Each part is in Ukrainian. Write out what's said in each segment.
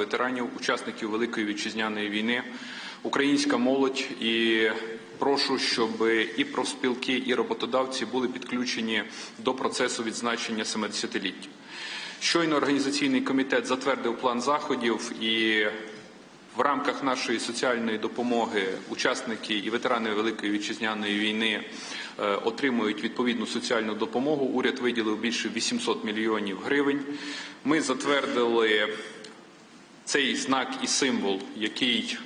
ветеранів, учасників Великої вітчизняної війни, українська молодь і прошу, щоб і профспілки, і роботодавці були підключені до процесу відзначення 70-ліття. Щойно організаційний комітет затвердив план заходів і в рамках нашої соціальної допомоги учасники і ветерани Великої вітчизняної війни е, отримують відповідну соціальну допомогу. Уряд виділив більше 800 мільйонів гривень. Ми затвердили цей знак і символ, який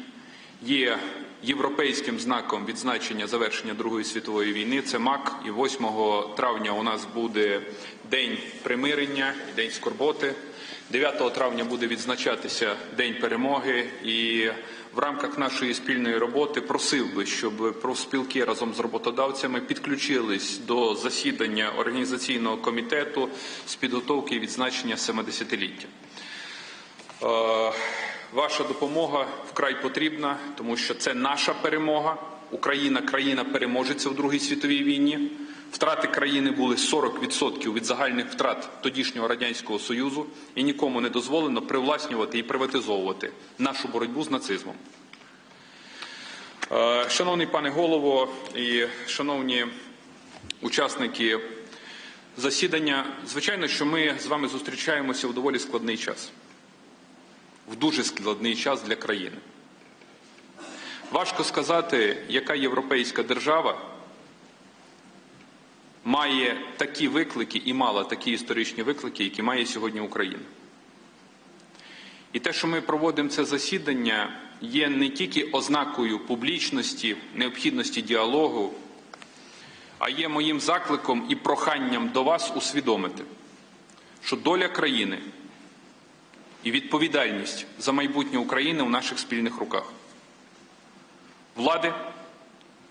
є європейським знаком відзначення завершення Другої світової війни. Це МАК. І 8 травня у нас буде День примирення, День скорботи. 9 травня буде відзначатися День перемоги. І в рамках нашої спільної роботи просив би, щоб профспілки разом з роботодавцями підключились до засідання організаційного комітету з підготовки відзначення 70-ліття. Е, Ваша допомога вкрай потрібна, тому що це наша перемога. Україна країна переможеця в Другій світовій війні. Втрати країни були 40% від загальних втрат тодішнього радянського союзу, і нікому не дозволено привласнювати і приватизовувати нашу боротьбу з нацизмом. Е, Шановний пане голово і шановні учасники засідання, звичайно, що ми з вами зустрічаємося в доволі складний час в дуже складний час для країни. Важко сказати, яка європейська держава має такі виклики і мала такі історичні виклики, які має сьогодні Україна. І те, що ми проводимо це засідання, є не тільки ознакою публічності, необхідності діалогу, а є моїм закликом і проханням до вас усвідомити, що доля країни і відповідальність за майбутнє України в наших спільних руках. Влади,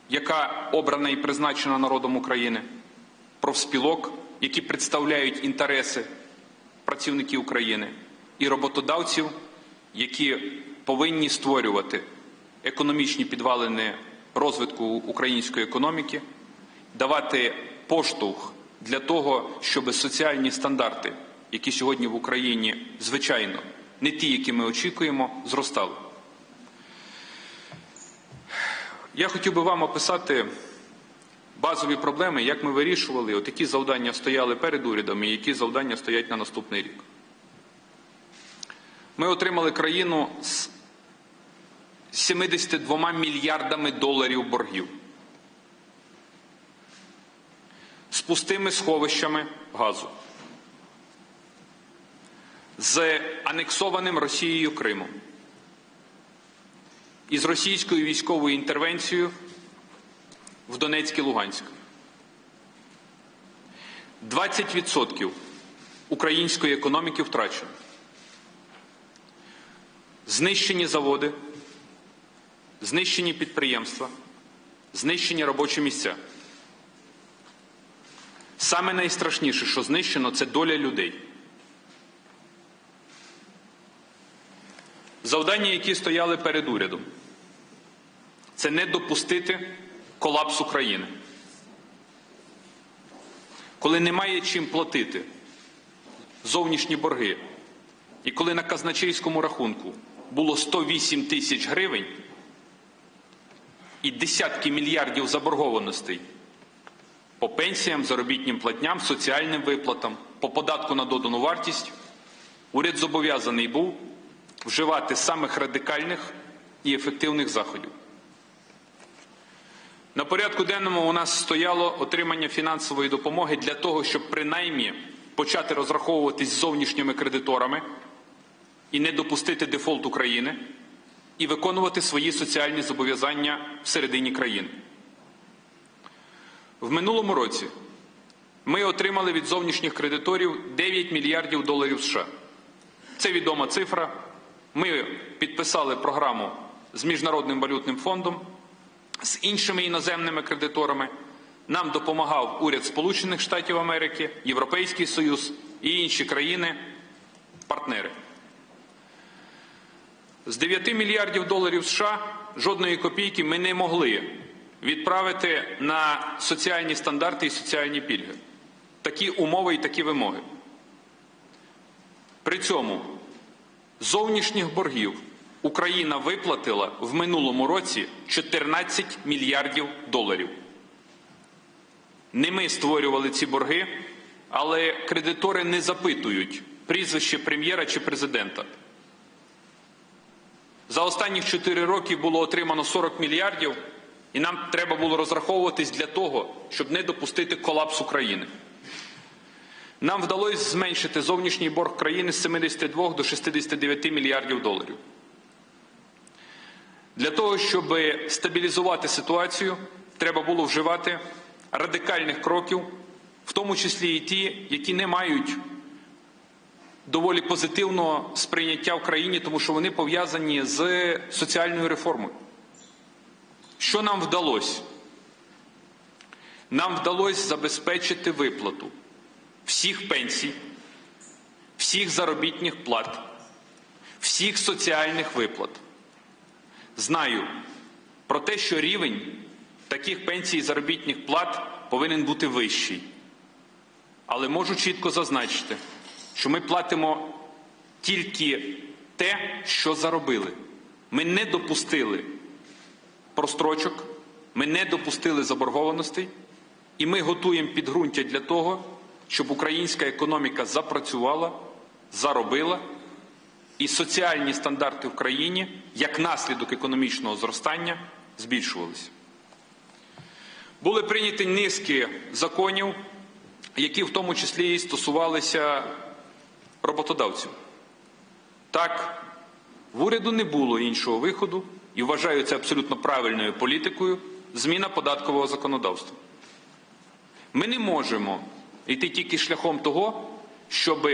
яка обрана і призначена народом України, профспілок, які представляють інтереси працівників України, і роботодавців, які повинні створювати економічні підвалини розвитку української економіки, давати поштовх для того, щоб соціальні стандарти які сьогодні в Україні, звичайно, не ті, які ми очікуємо, зростали. Я хотів би вам описати базові проблеми, як ми вирішували, от які завдання стояли перед урядом і які завдання стоять на наступний рік. Ми отримали країну з 72 мільярдами доларів боргів, з пустими сховищами газу з анексованим Росією Кримом і з російською військовою інтервенцією в Донецьк і Луганськ. 20% української економіки втрачено. Знищені заводи, знищені підприємства, знищені робочі місця. Саме найстрашніше, що знищено, це доля людей. Завдання, які стояли перед урядом, це не допустити колапсу країни. Коли немає чим платити зовнішні борги, і коли на казначейському рахунку було 108 тисяч гривень і десятки мільярдів заборгованостей по пенсіям, заробітнім платням, соціальним виплатам, по податку на додану вартість, уряд зобов'язаний був вживати самих радикальних і ефективних заходів. На порядку денному у нас стояло отримання фінансової допомоги для того, щоб принаймні почати розраховуватись зовнішніми кредиторами і не допустити дефолт України, і виконувати свої соціальні зобов'язання всередині країни. В минулому році ми отримали від зовнішніх кредиторів 9 мільярдів доларів США. Це відома цифра. Ми підписали програму з Міжнародним валютним фондом, з іншими іноземними кредиторами. Нам допомагав уряд Сполучених Штатів Америки, Європейський Союз і інші країни-партнери. З 9 мільярдів доларів США жодної копійки ми не могли відправити на соціальні стандарти і соціальні пільги. Такі умови і такі вимоги. При цьому зовнішніх боргів Україна виплатила в минулому році 14 мільярдів доларів. Не ми створювали ці борги, але кредитори не запитують прізвище прем'єра чи президента. За останніх 4 роки було отримано 40 мільярдів, і нам треба було розраховуватись для того, щоб не допустити колапс України. Нам вдалося зменшити зовнішній борг країни з 72 до 69 мільярдів доларів. Для того, щоб стабілізувати ситуацію, треба було вживати радикальних кроків, в тому числі і ті, які не мають доволі позитивного сприйняття в країні, тому що вони пов'язані з соціальною реформою. Що нам вдалося? Нам вдалося забезпечити виплату всіх пенсій, всіх заробітних плат, всіх соціальних виплат. Знаю про те, що рівень таких пенсій і заробітних плат повинен бути вищий. Але можу чітко зазначити, що ми платимо тільки те, що заробили. Ми не допустили прострочок, ми не допустили заборгованостей, і ми готуємо підґрунтя для того, щоб українська економіка запрацювала, заробила, і соціальні стандарти в країні, як наслідок економічного зростання, збільшувалися. Були прийняті низки законів, які в тому числі і стосувалися роботодавців. Так, в уряду не було іншого виходу, і вважаю це абсолютно правильною політикою зміна податкового законодавства. Ми не можемо йти тільки шляхом того, щоб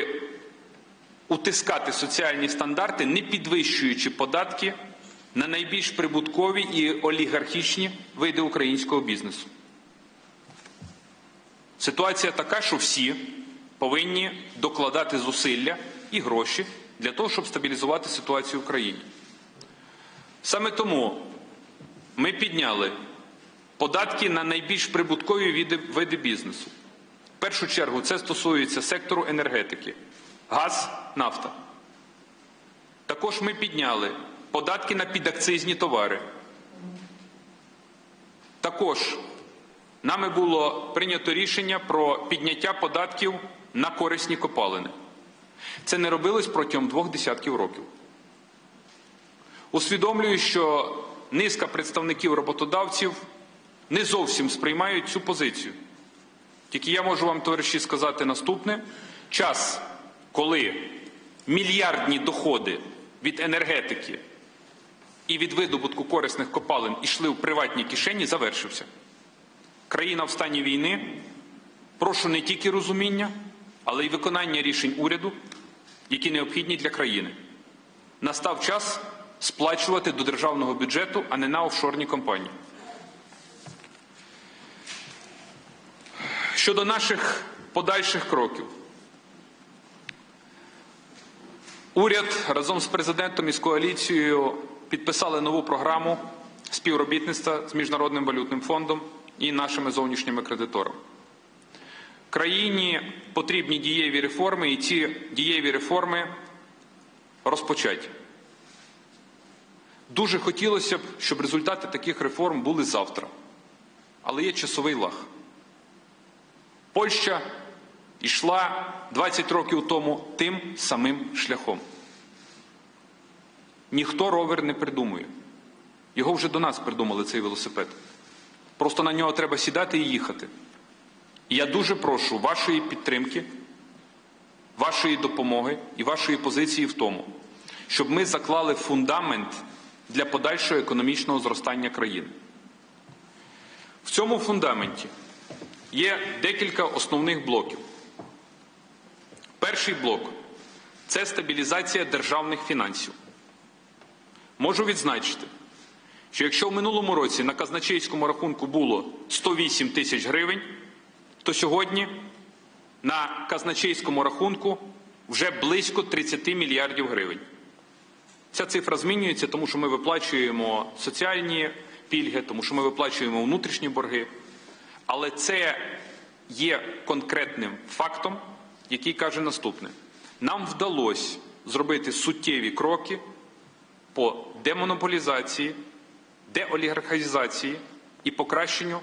утискати соціальні стандарти, не підвищуючи податки на найбільш прибуткові і олігархічні види українського бізнесу. Ситуація така, що всі повинні докладати зусилля і гроші для того, щоб стабілізувати ситуацію в країні. Саме тому ми підняли податки на найбільш прибуткові види, бізнесу. В першу чергу це стосується сектору енергетики, газ, нафта. Також ми підняли податки на підакцизні товари. Також нами було прийнято рішення про підняття податків на корисні копалини. Це не робилось протягом двох десятків років. Усвідомлюю, що низка представників роботодавців не зовсім сприймають цю позицію. Тільки я можу вам, товариші, сказати наступне: час, коли мільярдні доходи від енергетики і від видобутку корисних копалин йшли в приватні кишені, завершився. Країна в стані війни. Прошу не тільки розуміння, але й виконання рішень уряду, які необхідні для країни. Настав час сплачувати до державного бюджету, а не на офшорні компанії. Щодо наших подальших кроків, уряд разом з президентом і з коаліцією підписали нову програму співробітництва з Міжнародним валютним фондом і нашими зовнішніми кредиторами. Країні потрібні дієві реформи, і ці дієві реформи розпочаті. Дуже хотілося б, щоб результати таких реформ були завтра. Але є часовий лаг. Польща йшла 20 років тому тим самим шляхом. Ніхто ровер не придумує. Його вже до нас придумали цей велосипед. Просто на нього треба сідати і їхати. І я дуже прошу вашої підтримки, вашої допомоги і вашої позиції в тому, щоб ми заклали фундамент для подальшого економічного зростання країни. В цьому фундаменті є декілька основних блоків. Перший блок це стабілізація державних фінансів. Можу відзначити, що якщо в минулому році на казначейському рахунку було 108 тисяч гривень, то сьогодні на казначейському рахунку вже близько 30 мільярдів гривень. Ця цифра змінюється, тому що ми виплачуємо соціальні пільги, тому що ми виплачуємо внутрішні борги. Але це є конкретним фактом, який каже наступне: нам вдалося зробити суттєві кроки по демонополізації, деолігархізації і покращенню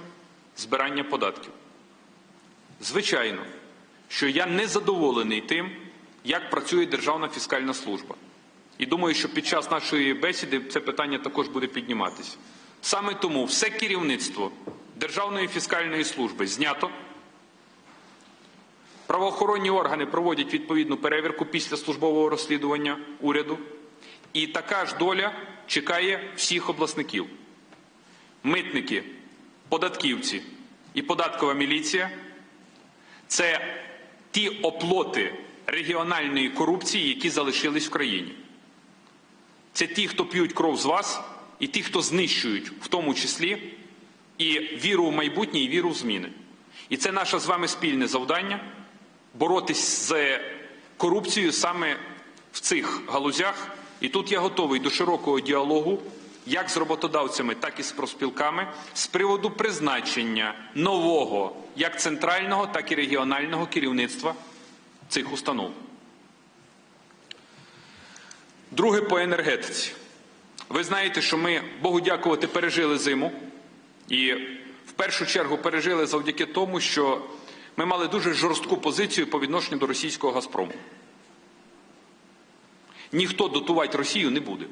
збирання податків. Звичайно, що я не задоволений тим, як працює Державна фіскальна служба. І думаю, що під час нашої бесіди це питання також буде підніматися. Саме тому все керівництво Державної фіскальної служби знято. Правоохоронні органи проводять відповідну перевірку після службового розслідування уряду. І така ж доля чекає всіх обласників. Митники, податківці і податкова міліція це ті оплоти регіональної корупції, які залишились в країні. Це ті, хто п'ють кров з вас, і ті, хто знищують, в тому числі і віру в майбутнє, і віру в зміни. І це наше з вами спільне завдання боротись з корупцією саме в цих галузях. І тут я готовий до широкого діалогу як з роботодавцями, так і з профспілками з приводу призначення нового як центрального, так і регіонального керівництва цих установ. Друге по енергетиці. Ви знаєте, що ми, Богу дякувати, пережили зиму. І в першу чергу пережили завдяки тому, що ми мали дуже жорстку позицію по відношенню до російського Газпрому. Ніхто дотувати Росію не буде.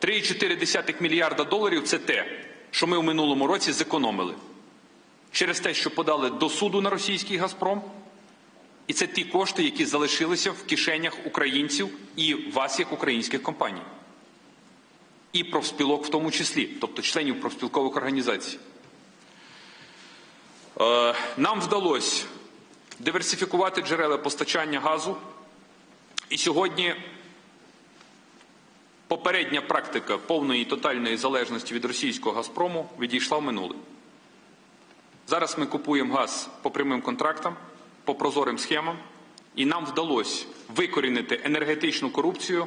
3,4 мільярда доларів це те, що ми в минулому році зекономили через те, що подали до суду на російський Газпром. І це ті кошти, які залишилися в кишенях українців і вас, як українських компаній. І профспілок в тому числі, тобто членів профспілкових організацій. Е, Нам вдалося диверсифікувати джерела постачання газу. І сьогодні попередня практика повної і тотальної залежності від російського Газпрому відійшла в минуле. Зараз ми купуємо газ по прямим контрактам, по прозорим схемам, і нам вдалося викорінити енергетичну корупцію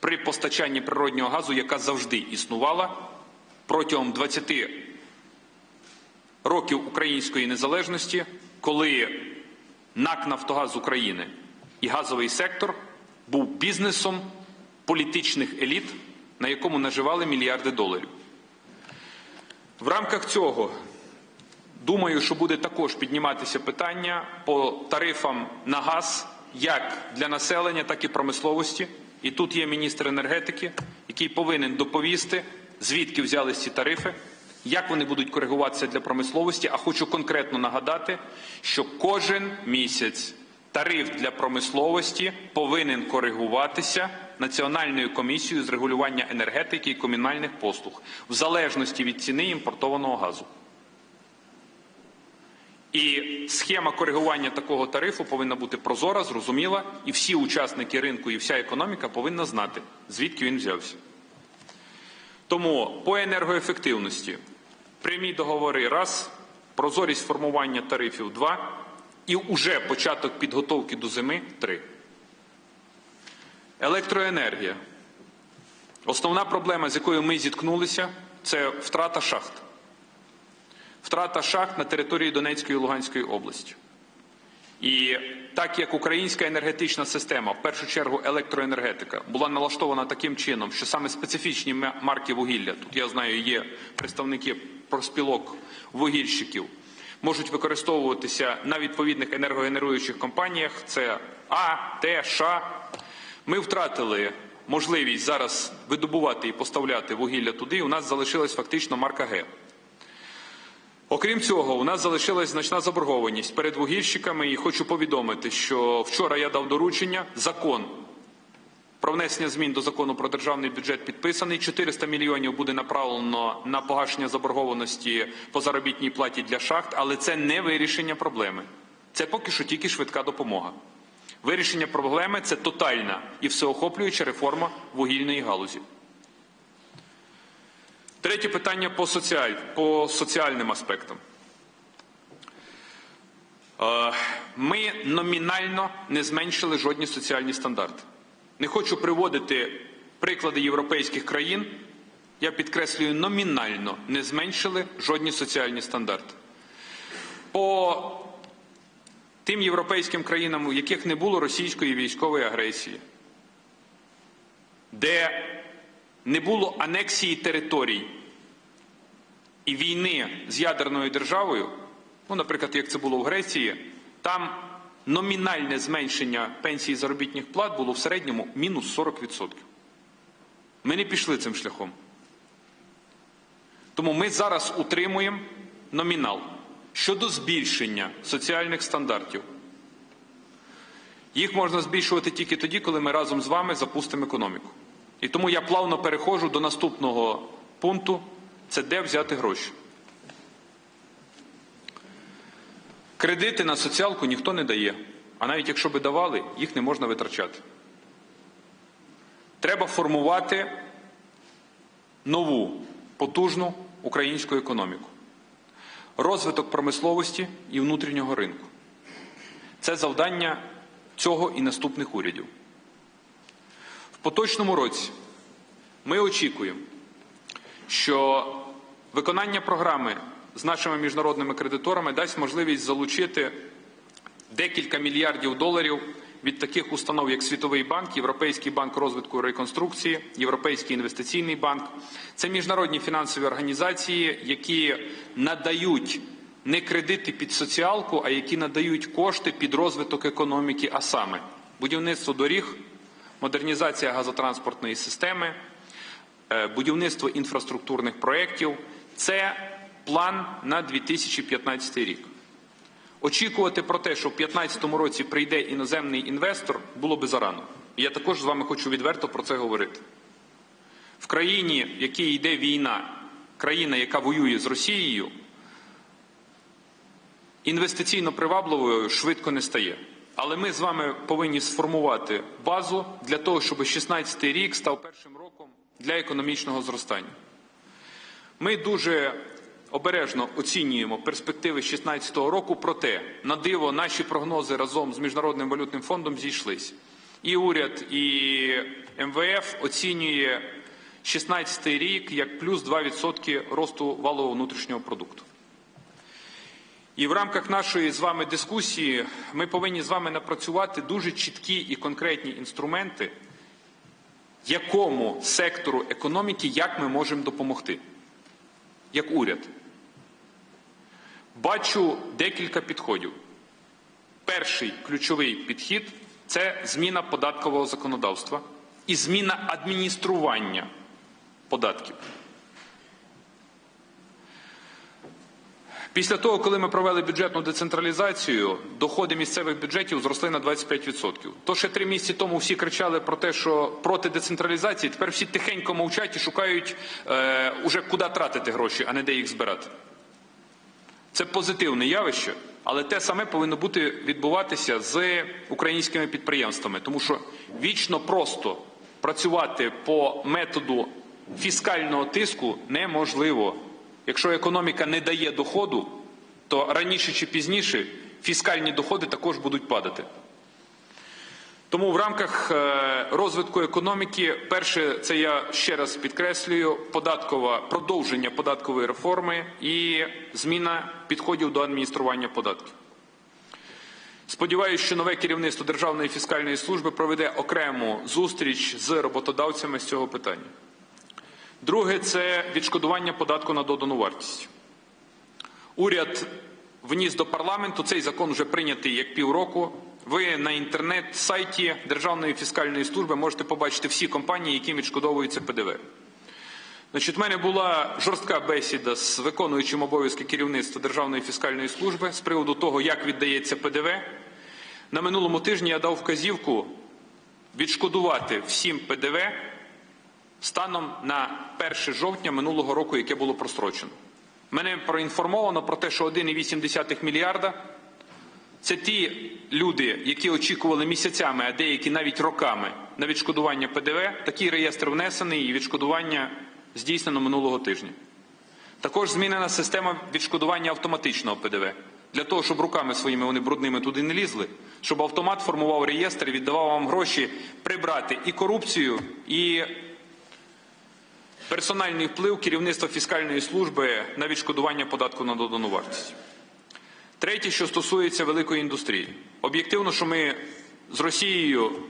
при постачанні природнього газу, яка завжди існувала протягом 20 років української незалежності, коли НАК Нафтогаз України і газовий сектор був бізнесом політичних еліт, на якому наживали мільярди доларів. В рамках цього думаю, що буде також підніматися питання по тарифам на газ як для населення, так і промисловості. І тут є міністр енергетики, який повинен доповісти, звідки взялись ці тарифи, як вони будуть коригуватися для промисловості. А хочу конкретно нагадати, що кожен місяць тариф для промисловості повинен коригуватися Національною комісією з регулювання енергетики і комунальних послуг в залежності від ціни імпортованого газу. І схема коригування такого тарифу повинна бути прозора, зрозуміла, і всі учасники ринку і вся економіка повинна знати, звідки він взявся. Тому по енергоефективності прямі договори раз, прозорість формування тарифів два, і уже початок підготовки до зими три. Електроенергія. Основна проблема, з якою ми зіткнулися, це втрата шахт. Втрата шахт на території Донецької і Луганської області. І так як українська енергетична система, в першу чергу електроенергетика, була налаштована таким чином, що саме специфічні марки вугілля, тут я знаю, є представники проспілок вугільщиків, можуть використовуватися на відповідних енергогенеруючих компаніях. Це А, Т, Ш. Ми втратили можливість зараз видобувати і поставляти вугілля туди. У нас залишилась фактично марка Г. Окрім цього, у нас залишилась значна заборгованість перед вугільщиками, і хочу повідомити, що вчора я дав доручення закон про внесення змін до закону про державний бюджет підписаний. 400 мільйонів буде направлено на погашення заборгованості по заробітній платі для шахт, але це не вирішення проблеми. Це поки що тільки швидка допомога. Вирішення проблеми це тотальна і всеохоплююча реформа вугільної галузі. Третє питання по, соціаль... по соціальним аспектам. Е, Ми номінально не зменшили жодні соціальні стандарти. Не хочу приводити приклади європейських країн. Я підкреслюю, номінально не зменшили жодні соціальні стандарти. По тим європейським країнам, у яких не було російської військової агресії, де не було анексії територій і війни з ядерною державою, ну, наприклад, як це було в Греції, там номінальне зменшення пенсій і заробітних плат було в середньому мінус 40%. Ми не пішли цим шляхом. Тому ми зараз утримуємо номінал щодо збільшення соціальних стандартів. Їх можна збільшувати тільки тоді, коли ми разом з вами запустимо економіку. І тому я плавно переходжу до наступного пункту це де взяти гроші. Кредити на соціалку ніхто не дає, а навіть якщо би давали, їх не можна витрачати. Треба формувати нову потужну українську економіку, розвиток промисловості і внутрішнього ринку. Це завдання цього і наступних урядів. Поточному році ми очікуємо, що виконання програми з нашими міжнародними кредиторами дасть можливість залучити декілька мільярдів доларів від таких установ, як Світовий банк, Європейський банк розвитку і реконструкції, Європейський інвестиційний банк. Це міжнародні фінансові організації, які надають не кредити під соціалку, а які надають кошти під розвиток економіки, а саме будівництво доріг, модернізація газотранспортної системи, е, будівництво інфраструктурних проєктів. Це план на 2015 рік. Очікувати про те, що в 2015 році прийде іноземний інвестор, було би зарано. Я також з вами хочу відверто про це говорити. В країні, в якій йде війна, країна, яка воює з Росією, інвестиційно привабливою швидко не стає. Але ми з вами повинні сформувати базу для того, щоб 2016 рік став першим роком для економічного зростання. Ми дуже обережно оцінюємо перспективи 2016 року, проте на диво наші прогнози разом з Міжнародним валютним фондом зійшлись. І уряд, і МВФ оцінює 2016 рік як плюс 2% росту валового внутрішнього продукту. І в рамках нашої з вами дискусії ми повинні з вами напрацювати дуже чіткі і конкретні інструменти, якому сектору економіки як ми можемо допомогти, як уряд. Бачу декілька підходів. Перший ключовий підхід це зміна податкового законодавства і зміна адміністрування податків. Після того, коли ми провели бюджетну децентралізацію, доходи місцевих бюджетів зросли на 25%. То ще три місяці тому всі кричали про те, що проти децентралізації, тепер всі тихенько мовчать і шукають е, уже куди тратити гроші, а не де їх збирати. Це позитивне явище, але те саме повинно бути відбуватися з українськими підприємствами, тому що вічно просто працювати по методу фіскального тиску неможливо. Якщо економіка не дає доходу, то раніше чи пізніше фіскальні доходи також будуть падати. Тому в рамках е, розвитку економіки, перше, це я ще раз підкреслюю, податкова продовження податкової реформи і зміна підходів до адміністрування податків. Сподіваюся, що нове керівництво Державної фіскальної служби проведе окрему зустріч з роботодавцями з цього питання. Друге це відшкодування податку на додану вартість. Уряд вніс до парламенту цей закон вже прийнятий як півроку. Ви на інтернет-сайті Державної фіскальної служби можете побачити всі компанії, яким відшкодовується ПДВ. Значить, в мене була жорстка бесіда з виконуючим обов'язки керівництва Державної фіскальної служби з приводу того, як віддається ПДВ. На минулому тижні я дав вказівку відшкодувати всім ПДВ станом на 1 жовтня минулого року, яке було прострочено. Мене проінформовано про те, що 1,8 мільярда це ті люди, які очікували місяцями, а деякі навіть роками на відшкодування ПДВ. Такий реєстр внесений і відшкодування здійснено минулого тижня. Також змінена система відшкодування автоматичного ПДВ. Для того, щоб руками своїми вони брудними туди не лізли, щоб автомат формував реєстр і віддавав вам гроші прибрати і корупцію, і персональний вплив керівництва фіскальної служби на відшкодування податку на додану вартість. Третє, що стосується великої індустрії. Об'єктивно, що ми з Росією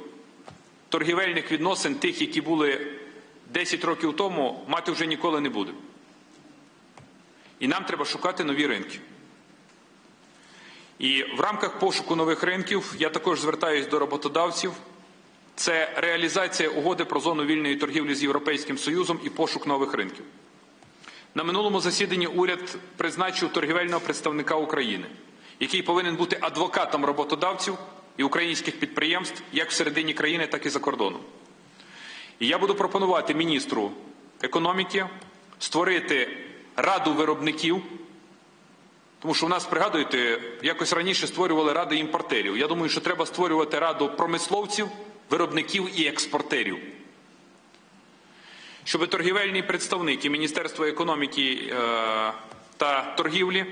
торгівельних відносин, тих, які були 10 років тому, мати вже ніколи не буде. І нам треба шукати нові ринки. І в рамках пошуку нових ринків я також звертаюся до роботодавців. Це реалізація угоди про зону вільної торгівлі з Європейським Союзом і пошук нових ринків. На минулому засіданні уряд призначив торгівельного представника України, який повинен бути адвокатом роботодавців і українських підприємств як всередині країни, так і за кордоном. І я буду пропонувати міністру економіки створити раду виробників, тому що у нас, пригадуєте, якось раніше створювали ради імпортерів. Я думаю, що треба створювати раду промисловців, виробників і експортерів. Щоб торгівельні представники Міністерства економіки е, та торгівлі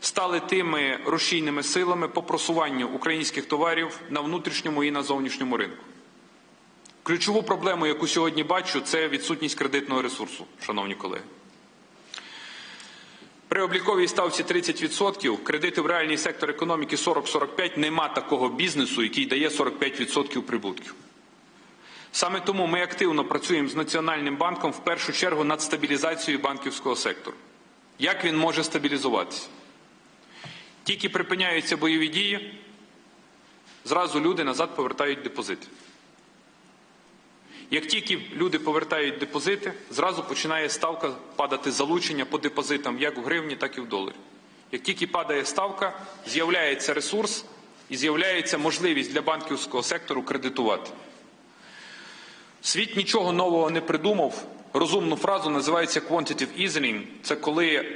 стали тими рушійними силами по просуванню українських товарів на внутрішньому і на зовнішньому ринку. Ключову проблему, яку сьогодні бачу, це відсутність кредитного ресурсу, шановні колеги. При обліковій ставці 30% кредити в реальний сектор економіки 40-45 нема такого бізнесу, який дає 45% прибутків. Саме тому ми активно працюємо з Національним банком в першу чергу над стабілізацією банківського сектору. Як він може стабілізуватися? Тільки припиняються бойові дії, зразу люди назад повертають депозити. Як тільки люди повертають депозити, зразу починає ставка падати залучення по депозитам як в гривні, так і в доларі. Як тільки падає ставка, з'являється ресурс і з'являється можливість для банківського сектору кредитувати. Світ нічого нового не придумав. Розумну фразу називається quantitative easing. Це коли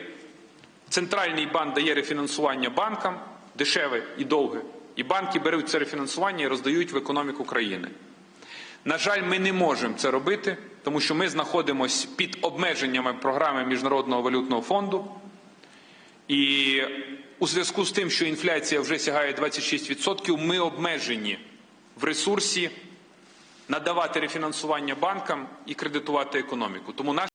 центральний банк дає рефінансування банкам дешеве і довге, і банки беруть це рефінансування і роздають в економіку країни. На жаль, ми не можемо це робити, тому що ми знаходимося під обмеженнями програми Міжнародного валютного фонду. І у зв'язку з тим, що інфляція вже сягає 26%, ми обмежені в ресурсі надавати рефінансування банкам і кредитувати економіку. Тому